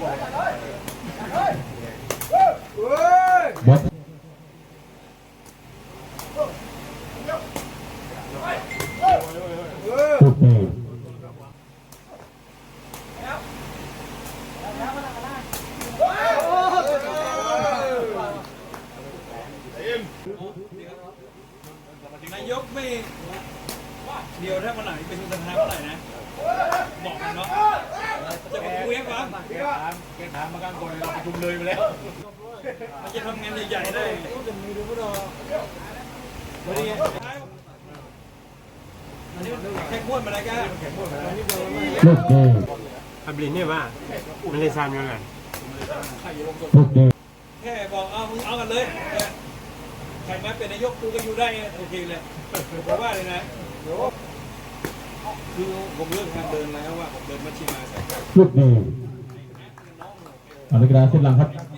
บอสลูกนี้นายกไม่เดียวถ้าวันไหนเป็นสภาเมื่อไหร่นะ บอกกันเนาะ แกถามแกถามมาข้างบนเราประชุมเลยไปแล้วมันจะทำงานใหญ่ๆได้วันนี้อันนี้มันแค่ม้วนมาแล้วกันลูกนี้อับลินเนี่ยว่ามันเลยซ้ำยังไงลูกนี้แค่บอกเอามึงเอากันเลยใครมาเป็นนายกกูก็อยู่ได้โอเคเลยผมว่าเลยนะคือผมเลิกทางเดินแล้วว่าผมเดินมัชชิมาสายกลางลูกนี้ เอานักกีฬาเส้นหลังครับ